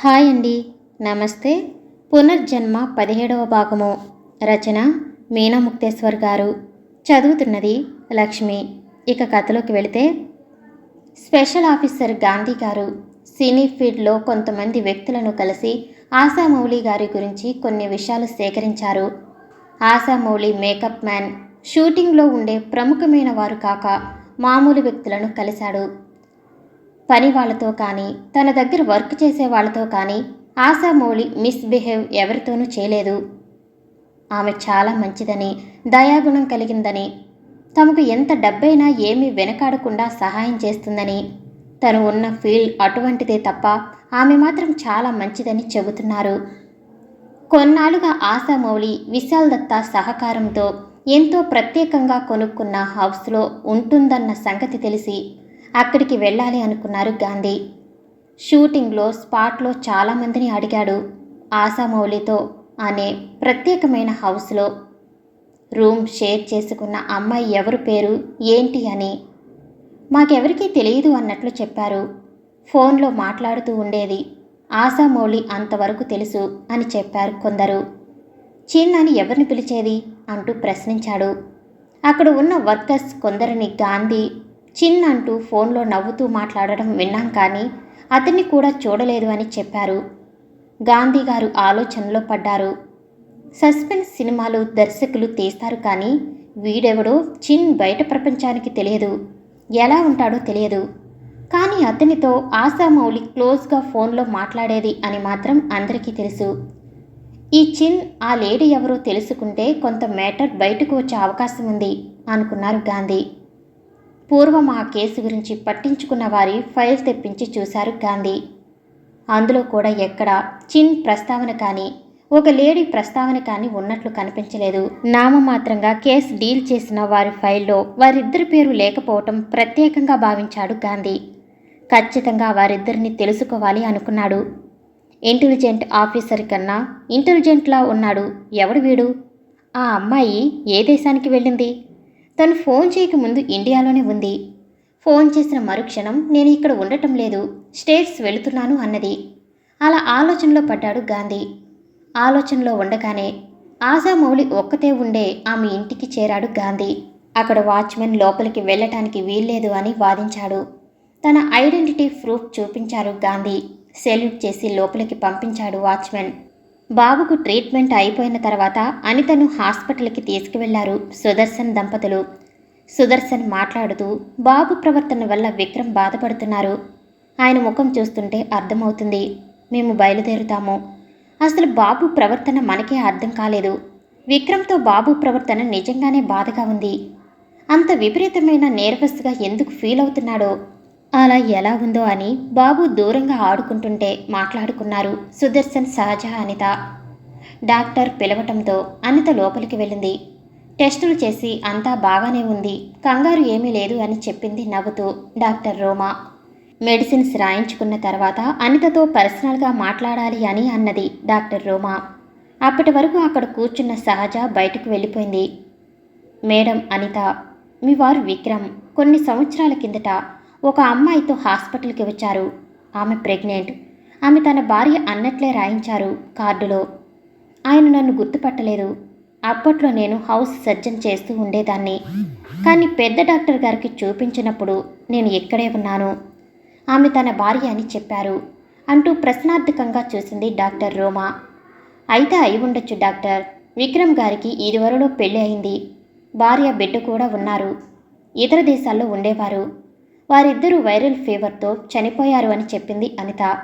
Hi అండి. నమస్తే. పునర్జన్మ పదిహేడవ భాగము. రచన మీనా ముక్తేశ్వర్ గారు. చదువుతున్నది లక్ష్మి. ఇక కథలోకి వెళితే స్పెషల్ ఆఫీసర్ గాంధీ గారు సినీ ఫీల్డ్లో కొంతమంది వ్యక్తులను కలిసి ఆశామౌళి గారి గురించి కొన్ని విషయాలు సేకరించారు. ఆశామౌళి మేకప్ మ్యాన్ షూటింగ్లో ఉండే ప్రముఖమైన వారు కాక మామూలు వ్యక్తులను కలిశాడు. పని వాళ్ళతో కానీ తన దగ్గర వర్క్ చేసే వాళ్ళతో కానీ ఆశామౌళి మిస్బిహేవ్ ఎవరితోనూ చేయలేదు. ఆమె చాలా మంచిదని దయాగుణం కలిగిందని తమకు ఎంత డబ్బైనా ఏమీ వెనకాడకుండా సహాయం చేస్తుందని తను ఉన్న ఫీల్డ్ అటువంటిదే తప్ప ఆమె మాత్రం చాలా మంచిదని చెబుతున్నారు. కొన్నాళ్ళుగా ఆశామౌళి విశాల్ దత్తా సహకారంతో ఎంతో ప్రత్యేకంగా కొనుక్కున్న హౌస్లో ఉంటుందన్న సంగతి తెలిసి అక్కడికి వెళ్ళాలి అనుకున్నారు గాంధీ. షూటింగ్లో స్పాట్లో చాలామందిని అడిగాడు ఆశామౌలితో అనే ప్రత్యేకమైన హౌస్లో. రూమ్ షేర్ చేసుకున్న అమ్మాయి ఎవరు పేరు ఏంటి అని. మాకెవరికీ తెలియదు అన్నట్లు చెప్పారు. ఫోన్లో మాట్లాడుతూ ఉండేది ఆశామౌళి అంతవరకు తెలుసు అని చెప్పారు కొందరు. చిన్నాని ఎవరిని పిలిచేది అంటూ ప్రశ్నించాడు. అక్కడ ఉన్న వర్కర్స్ కొందరిని గాంధీ చిన్ అంటూ ఫోన్లో నవ్వుతూ మాట్లాడడం విన్నాం కానీ అతన్ని కూడా చూడలేదు అని చెప్పారు. గాంధీ గారు ఆలోచనలో పడ్డారు. సస్పెన్స్ సినిమాలు దర్శకులు తీస్తారు కానీ వీడెవడో చిన్ బయట ప్రపంచానికి తెలియదు. ఎలా ఉంటాడో తెలియదు. కానీ అతనితో ఆశామౌలి క్లోజ్గా ఫోన్లో మాట్లాడేది అని మాత్రం అందరికీ తెలుసు. ఈ చిన్ ఆ లేడీ ఎవరో తెలుసుకుంటే కొంత మ్యాటర్ బయటకు వచ్చే అవకాశం ఉంది అనుకున్నారు గాంధీ. పూర్వం ఆ కేసు గురించి పట్టించుకున్న వారి ఫైల్ తెప్పించి చూశారు గాంధీ. అందులో కూడా ఎక్కడ చిన్ ప్రస్తావన కానీ ఒక లేడీ ప్రస్తావన కానీ ఉన్నట్లు కనిపించలేదు. నామమాత్రంగా కేసు డీల్ చేసిన వారి ఫైల్లో వారిద్దరి పేరు లేకపోవటం ప్రత్యేకంగా భావించాడు గాంధీ. ఖచ్చితంగా వారిద్దరిని తెలుసుకోవాలి అనుకున్నాడు. ఇంటెలిజెంట్ ఆఫీసర్ కన్నా ఇంటెలిజెంట్లా ఉన్నాడు ఎవడు వీడు? ఆ అమ్మాయి ఏ దేశానికి వెళ్ళింది? తను ఫోన్ చేయకముందు ఇండియాలోనే ఉంది. ఫోన్ చేసిన మరుక్షణం నేను ఇక్కడ ఉండటం లేదు. స్టేట్స్ వెళుతున్నాను అన్నది. అలా ఆలోచనలో పడ్డాడు గాంధీ. ఆలోచనలో ఉండగానే ఆశామౌళి ఒక్కతే ఉండే ఆమె ఇంటికి చేరాడు గాంధీ. అక్కడ వాచ్మెన్ లోపలికి వెళ్ళటానికి వీల్లేదు అని వాదించాడు. తన ఐడెంటిటీ ప్రూఫ్ చూపించారు గాంధీ. సెల్యూట్ చేసి లోపలికి పంపించాడు వాచ్మెన్. బాబుకు ట్రీట్మెంట్ అయిపోయిన తర్వాత అనితను హాస్పిటల్కి తీసుకువెళ్ళారు సుదర్శన్ దంపతులు. సుదర్శన్ మాట్లాడుతూ బాబు ప్రవర్తన వల్ల విక్రమ్ బాధపడుతున్నారు. ఆయన ముఖం చూస్తుంటే అర్థమవుతుంది. మేము బయలుదేరుతాము. అసలు బాబు ప్రవర్తన మనకే అర్థం కాలేదు. విక్రమ్తో బాబు ప్రవర్తన నిజంగానే బాధగా ఉంది. అంత విపరీతమైన నేర్వస్గా ఎందుకు ఫీల్ అవుతున్నాడో అలా ఎలా ఉందో అని బాబు దూరంగా ఆడుకుంటుంటే మాట్లాడుకున్నారు సుదర్శన్ సహజ అనిత. డాక్టర్ పిలవటంతో అనిత లోపలికి వెళ్ళింది. టెస్టులు చేసి అంతా బాగానే ఉంది కంగారు ఏమీ లేదు అని చెప్పింది నవ్వుతూ డాక్టర్ రోమా. మెడిసిన్స్ రాయించుకున్న తర్వాత అనితతో పర్సనల్గా మాట్లాడాలి అని అన్నది డాక్టర్ రోమా. అప్పటి వరకు అక్కడ కూర్చున్న సహజ బయటకు వెళ్ళిపోయింది. మేడం అనిత మీ వారు విక్రమ్. కొన్ని సంవత్సరాల కిందట ఒక అమ్మాయితో హాస్పిటల్కి వచ్చారు. ఆమె ప్రెగ్నెంట్. ఆమె తన భార్య అన్నట్లే రాయించారు కార్డులో. ఆయన నన్ను గుర్తుపట్టలేదు. అప్పట్లో నేను హౌస్ సర్జన్ చేస్తూ ఉండేదాన్ని. కానీ పెద్ద డాక్టర్ గారికి చూపించినప్పుడు నేను ఇక్కడే ఉన్నాను. ఆమె తన భార్య అని చెప్పారు. అంటూ ప్రశ్నార్థకంగా చూసింది డాక్టర్ రోమా. అయితే అయి ఉండొచ్చు డాక్టర్. విక్రమ్ గారికి ఇదివరలో పెళ్ళి అయింది. భార్య బిడ్డ కూడా ఉన్నారు. ఇతర దేశాల్లో ఉండేవారు. వారిద్దరూ వైరల్ ఫీవర్తో చనిపోయారు అని చెప్పింది అనిత.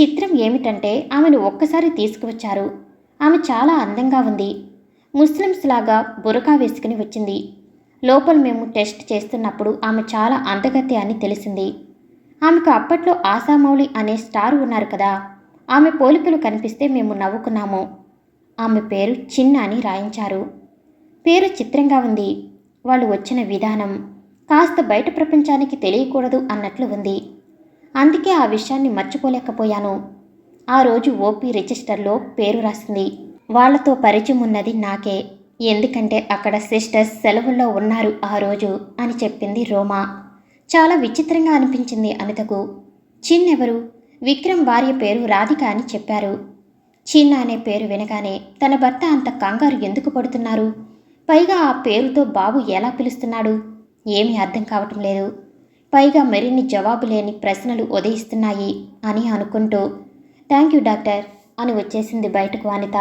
చిత్రం ఏమిటంటే ఆమెను ఒక్కసారి తీసుకువచ్చారు. ఆమె చాలా అందంగా ఉంది. ముస్లిమ్స్ లాగా బురకా వేసుకుని వచ్చింది. లోపల మేము టెస్ట్ చేస్తున్నప్పుడు ఆమె చాలా అందగత్య అని తెలిసింది. ఆమెకు అప్పట్లో ఆశామౌళి అనే స్టార్ ఉన్నారు కదా. ఆమె పోలికలు కనిపిస్తే మేము నవ్వుకున్నాము. ఆమె పేరు చిన్న అని రాయించారు. పేరు చిత్రంగా ఉంది. వాళ్ళు వచ్చిన విధానం. కాస్త బయట ప్రపంచానికి తెలియకూడదు అన్నట్లు ఉంది. అందుకే ఆ విషయాన్ని మర్చిపోలేకపోయాను. ఆ రోజు ఓపీ రిజిస్టర్లో పేరు రాసింది. వాళ్ళతో పరిచయం ఉన్నది నాకే. ఎందుకంటే అక్కడ సిస్టర్స్ సెలవుల్లో ఉన్నారు ఆ రోజు అని చెప్పింది రోమా. చాలా విచిత్రంగా అనిపించింది అనితకు. చిన్నెవరు? విక్రమ్ భార్య పేరు రాధిక అని చెప్పారు. చిన్న అనే పేరు వినగానే తన భర్త అంత కంగారు ఎందుకు పడుతున్నారు? పైగా ఆ పేరుతో బాబు ఎలా పిలుస్తున్నాడు? ఏమీ అర్థం కావటం లేదు. పైగా మరిన్ని జవాబు లేని ప్రశ్నలు ఉదయిస్తున్నాయి అని అనుకుంటూ థ్యాంక్ యూ డాక్టర్ అని వచ్చేసింది బయటకు అనిత.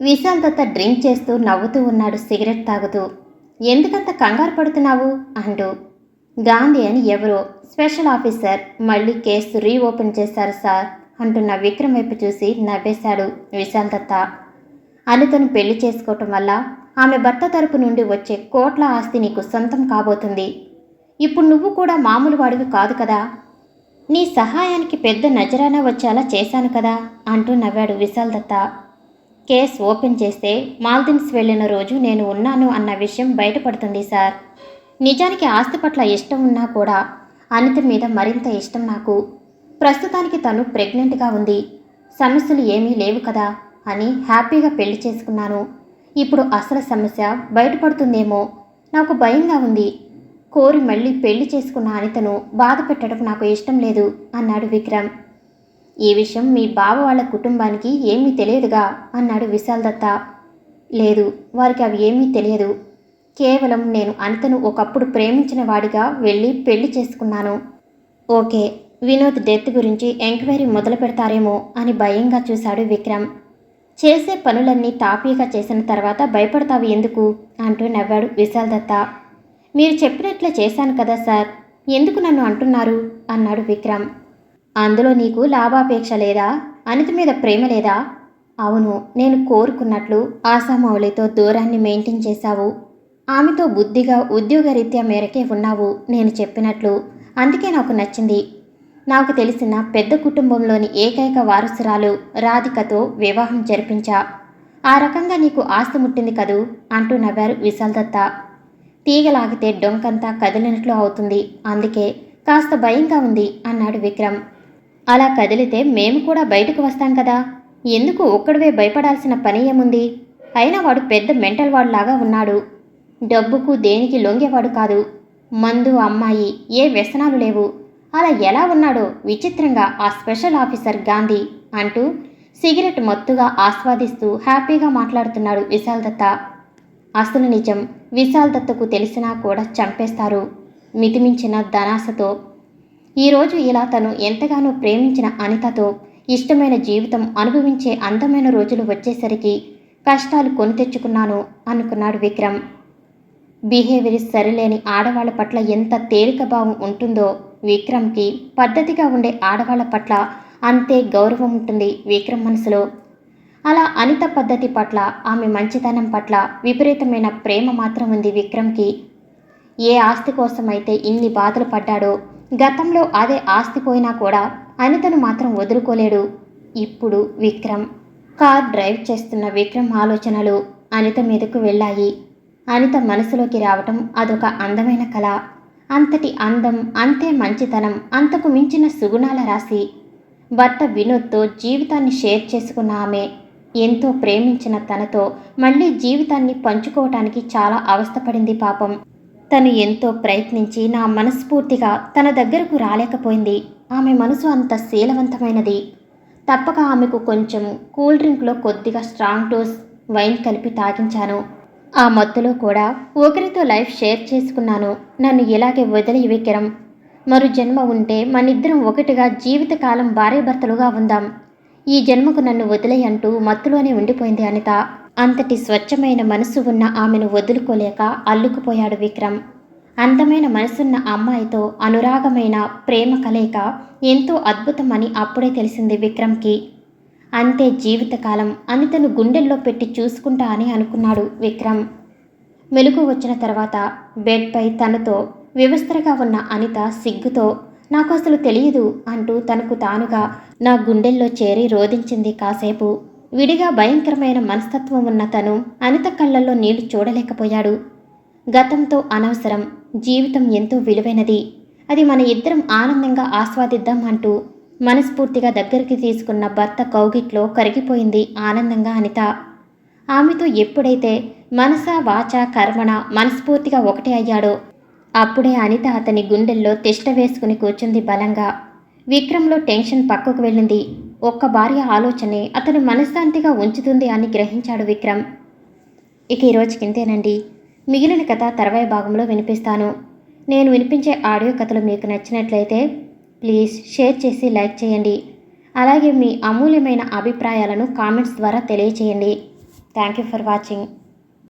విశాల్ దత్త డ్రింక్ చేస్తూ నవ్వుతూ ఉన్నాడు సిగరెట్ తాగుతూ. ఎందుకంత కంగారు పడుతున్నావు? అంటూ. గాంధీ అని ఎవరో స్పెషల్ ఆఫీసర్ మళ్ళీ కేసు రీఓపెన్ చేశారు సార్ అంటున్న విక్రమ్ వైపు చూసి నవ్వేశాడు విశాల్ దత్త. అనితను పెళ్ళి చేసుకోవటం వల్ల ఆమె భర్త తరపు నుండి వచ్చే కోట్ల ఆస్తి నీకు సొంతం కాబోతుంది. ఇప్పుడు నువ్వు కూడా మామూలు వాడివి కాదు కదా. నీ సహాయానికి పెద్ద నజరానా వచ్చేలా చేశాను కదా అంటూ నవ్వాడు విశాల్ దత్త. కేస్ ఓపెన్ చేస్తే మాల్దీవ్స్ వెళ్ళిన రోజు నేను ఉన్నాను అన్న విషయం బయటపడుతుంది సార్. నిజానికి ఆస్తి పట్ల ఇష్టం ఉన్నా కూడా అనిత మీద మరింత ఇష్టం నాకు. ప్రస్తుతానికి తను ప్రెగ్నెంట్గా ఉంది. సమస్యలు ఏమీ లేవు కదా అని హ్యాపీగా పెళ్ళి చేసుకున్నాను. ఇప్పుడు అసలు సమస్య బయటపడుతుందేమో. నాకు భయంగా ఉంది. కోరి మళ్ళీ పెళ్ళి చేసుకున్న అనితను బాధ పెట్టడం నాకు ఇష్టం లేదు అన్నాడు విక్రమ్. ఈ విషయం మీ బావ వాళ్ళ కుటుంబానికి ఏమీ తెలియదుగా అన్నాడు విశాల్ దత్త. లేదు వారికి అవి ఏమీ తెలియదు. కేవలం నేను అనితను ఒకప్పుడు ప్రేమించిన వాడిగా వెళ్ళి పెళ్ళి చేసుకున్నాను. ఓకే వినోద్ డెత్ గురించి ఎంక్వైరీ మొదలు పెడతారేమో అని భయంగా చూశాడు విక్రమ్. చేసే పనులన్నీ తాపీగా చేసిన తర్వాత భయపడతావు ఎందుకు? అంటూ నవ్వాడు విశాల్ దత్త మీరు చెప్పినట్లే చేశాను కదా సార్. ఎందుకు నన్ను అంటున్నారు? అన్నాడు విక్రమ్. అందులో నీకు లాభాపేక్ష లేదా? అనిత మీద ప్రేమ లేదా? అవును నేను కోరుకున్నట్లు ఆశామౌళితో దూరాన్ని మెయింటైన్ చేశావు. ఆమెతో బుద్ధిగా ఉద్యోగరీత్యా మేరకే ఉన్నావు నేను చెప్పినట్లు. అందుకే నాకు నచ్చింది నాకు తెలిసిన పెద్ద కుటుంబంలోని ఏకైక వారసురాలు రాధికతో వివాహం జరిపించా. ఆ రకంగా నీకు ఆస్తి ముట్టింది కదూ అంటూ నవ్వారు విశాల్ దత్త. తీగలాగితే డొంకంతా కదిలినట్లు అవుతుంది. అందుకే కాస్త భయంగా ఉంది అన్నాడు విక్రమ్. అలా కదిలితే మేము కూడా బయటకు వస్తాం కదా. ఎందుకు ఒక్కడివే భయపడాల్సిన పని ఏముంది? అయినా వాడు పెద్ద మెంటల్ వాడులాగా ఉన్నాడు. డబ్బుకు దేనికి లొంగేవాడు కాదు. మందు అమ్మాయి ఏ వ్యసనాలు లేవు. అలా ఎలా ఉన్నాడో విచిత్రంగా ఆ స్పెషల్ ఆఫీసర్ గాంధీ అంటూ సిగరెట్ మత్తుగా ఆస్వాదిస్తూ హ్యాపీగా మాట్లాడుతున్నాడు విశాల్ దత్త. అసలు నిజం విశాల్ దత్తకు తెలిసినా కూడా చంపేస్తారు మితిమించిన ధనాసతో. ఈరోజు ఇలా తను ఎంతగానో ప్రేమించిన అనితతో ఇష్టమైన జీవితం అనుభవించే అందమైన రోజులు వచ్చేసరికి కష్టాలు కొని తెచ్చుకున్నాను అనుకున్నాడు విక్రమ్. బిహేవియర్ సరిలేని ఆడవాళ్ళ పట్ల ఎంత తేలిక భావం ఉంటుందో విక్రమ్కి పద్ధతిగా ఉండే ఆడవాళ్ళ పట్ల అంతే గౌరవం ఉంటుంది విక్రమ్ మనసులో. అలా అనిత పద్ధతి పట్ల ఆమె మంచితనం పట్ల విపరీతమైన ప్రేమ మాత్రం ఉంది విక్రమ్కి. ఏ ఆస్తి కోసమైతే ఇన్ని బాధలు పడ్డాడో గతంలో అదే ఆస్తి పోయినా కూడా అనితను మాత్రం వదులుకోలేడు. ఇప్పుడు విక్రమ్ కార్ డ్రైవ్ చేస్తున్న విక్రమ్ ఆలోచనలు అనిత మీదకు వెళ్ళాయి. అనిత మనసులోకి రావటం అదొక అందమైన కళ అంతటి అందం అంతే మంచితనం అంతకు మించిన సుగుణాల రాశి. భర్త వినోద్తో జీవితాన్ని షేర్ చేసుకున్న ఆమె ఎంతో ప్రేమించిన తనతో మళ్ళీ జీవితాన్ని పంచుకోవటానికి చాలా అవస్థపడింది పాపం. తను ఎంతో ప్రయత్నించి నా మనస్ఫూర్తిగా తన దగ్గరకు రాలేకపోయింది. ఆమె మనసు అంత శీలవంతమైనది. తప్పక ఆమెకు కొంచెం కూల్ డ్రింక్లో కొద్దిగా స్ట్రాంగ్ డోస్ వైన్ కలిపి తాగించాను. ఆ మత్తులో కూడా ఒకరితో లైఫ్ షేర్ చేసుకున్నాను. నన్ను ఇలాగే వదిలి విక్రమ్ మరో జన్మ ఉంటే మనిద్దరం ఒకటిగా జీవితకాలం భార్యాభర్తలుగా ఉందాం. ఈ జన్మకు నన్ను వదిలే అంటూ మత్తులోనే ఉండిపోయింది అనిత. అంతటి స్వచ్ఛమైన మనసు ఉన్న ఆమెను వదులుకోలేక అల్లుకుపోయాడు విక్రమ్. అందమైన మనసున్న అమ్మాయితో అనురాగమైన ప్రేమ కలయిక ఎంతో అద్భుతమని అప్పుడే తెలిసింది విక్రమ్కి. అంతే జీవితకాలం అనితను గుండెల్లో పెట్టి చూసుకుంటా అని అనుకున్నాడు విక్రమ్. మెలుగు వచ్చిన తర్వాత బెడ్పై తనతో వివస్త్రగా ఉన్న అనిత సిగ్గుతో నాకు అసలు తెలియదు అంటూ తనకు తానుగా నా గుండెల్లో చేరి రోధించింది కాసేపు. విడిగా భయంకరమైన మనస్తత్వం ఉన్న తను అనిత కళ్ళల్లో నీళ్ళు చూడలేకపోయాడు. గతంతో అనవసరం జీవితం ఎంతో విలువైనది. అది మన ఇద్దరం ఆనందంగా ఆస్వాదిద్దాం అంటూ మనస్ఫూర్తిగా దగ్గరికి తీసుకున్న భర్త కౌగిట్లో కరిగిపోయింది ఆనందంగా అనిత. ఆమెతో ఎప్పుడైతే మనస వాచ కర్మణ మనస్ఫూర్తిగా ఒకటే అయ్యాడో అప్పుడే అనిత అతని గుండెల్లో తిష్ట వేసుకుని కూర్చుంది బలంగా. విక్రమ్లో టెన్షన్ పక్కకు వెళ్ళింది. ఒక్క భార్య ఆలోచనే అతను మనశ్శాంతిగా ఉంచుతుంది అని గ్రహించాడు విక్రమ్. ఇక ఈరోజు కింతేనండి మిగిలిన కథ తర్వాయి భాగంలో వినిపిస్తాను. నేను వినిపించే ఆడియో కథలు మీకు నచ్చినట్లయితే ప్లీజ్ షేర్ చేసి లైక్ చేయండి. అలాగే మీ అమూల్యమైన అభిప్రాయాలను కామెంట్స్ ద్వారా తెలియచేయండి. Thank you for watching.